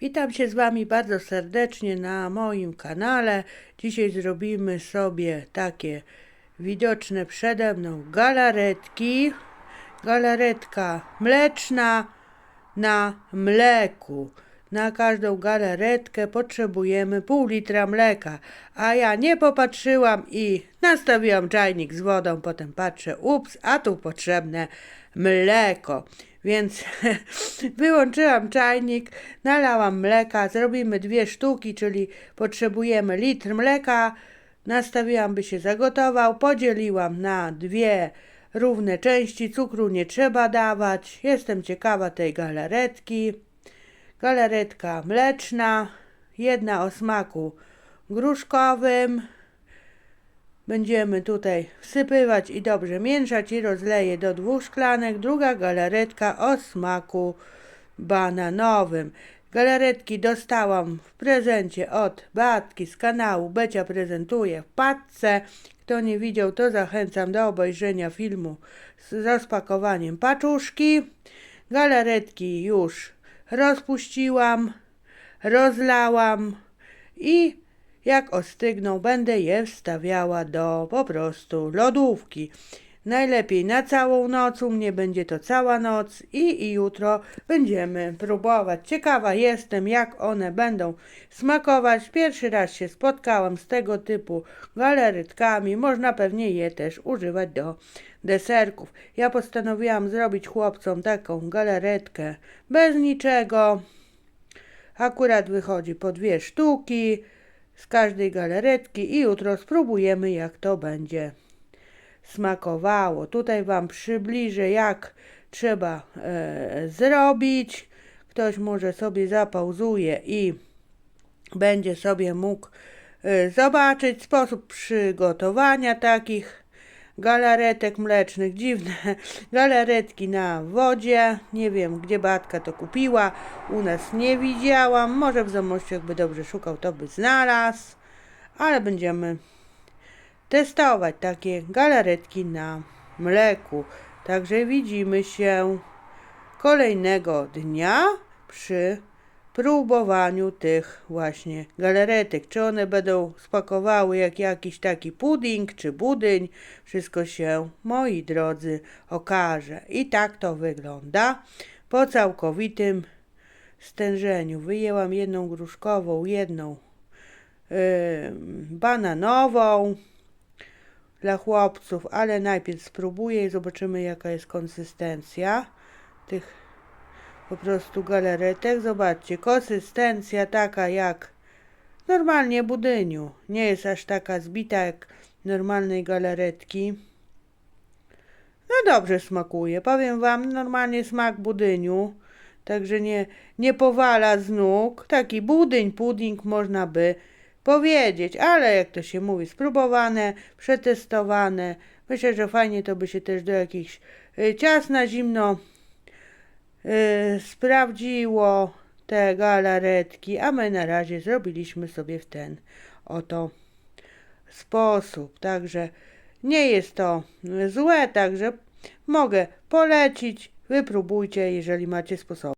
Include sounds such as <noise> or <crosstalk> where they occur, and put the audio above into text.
Witam się z Wami bardzo serdecznie na moim kanale. Dzisiaj zrobimy sobie takie widoczne przede mną galaretki. Galaretka mleczna na mleku. Na każdą galaretkę potrzebujemy pół litra mleka, a ja nie popatrzyłam i nastawiłam czajnik z wodą, potem patrzę, ups, a tu potrzebne mleko. Więc <laughs> wyłączyłam czajnik, nalałam mleka, zrobimy dwie sztuki, czyli potrzebujemy litr mleka. Nastawiłam, by się zagotował, podzieliłam na dwie równe części, cukru nie trzeba dawać. Jestem ciekawa tej galaretki. Galaretka mleczna, jedna o smaku gruszkowym. Będziemy tutaj wsypywać i dobrze mieszać i rozleję do dwóch szklanek. Druga galaretka o smaku bananowym. Galaretki dostałam w prezencie od Batki z kanału Becia prezentuje w paczce. Kto nie widział, to zachęcam do obejrzenia filmu z rozpakowaniem paczuszki. Galaretki już rozpuściłam, rozlałam i jak ostygną, będę je wstawiała do po prostu lodówki. Najlepiej na całą noc, u mnie będzie to cała noc i, i jutro będziemy próbować. Ciekawa jestem, jak one będą smakować. Pierwszy raz się spotkałam z tego typu galaretkami. Można pewnie je też używać do deserków. Ja postanowiłam zrobić chłopcom taką galaretkę bez niczego. Akurat wychodzi po dwie sztuki z każdej galaretki i jutro spróbujemy jak to będzie smakowało. Tutaj Wam przybliżę jak trzeba e, zrobić. Ktoś może sobie zapauzuje i będzie sobie mógł e, zobaczyć sposób przygotowania takich galaretek mlecznych. Dziwne galaretki na wodzie. Nie wiem, gdzie Batka to kupiła. U nas nie widziałam. Może w Zamościu, jakby dobrze szukał, to by znalazł. Ale będziemy testować takie galaretki na mleku. Także widzimy się kolejnego dnia przy próbowaniu tych właśnie galaretek. Czy one będą spakowały jak jakiś taki pudding czy budyń, wszystko się, moi drodzy, okaże. I tak to wygląda po całkowitym stężeniu. Wyjęłam jedną gruszkową, jedną yy, bananową dla chłopców, ale najpierw spróbuję i zobaczymy jaka jest konsystencja tych po prostu galaretek. Zobaczcie, konsystencja taka jak normalnie budyniu. Nie jest aż taka zbita jak normalnej galaretki. No dobrze smakuje. Powiem Wam, normalnie smak budyniu. Także nie, nie powala z nóg. Taki budyń, pudding można by powiedzieć, ale jak to się mówi, spróbowane, przetestowane. Myślę, że fajnie to by się też do jakichś y, ciast na zimno y, sprawdziło te galaretki, a my na razie zrobiliśmy sobie w ten oto sposób. Także nie jest to złe, także mogę polecić. Wypróbujcie, jeżeli macie sposób.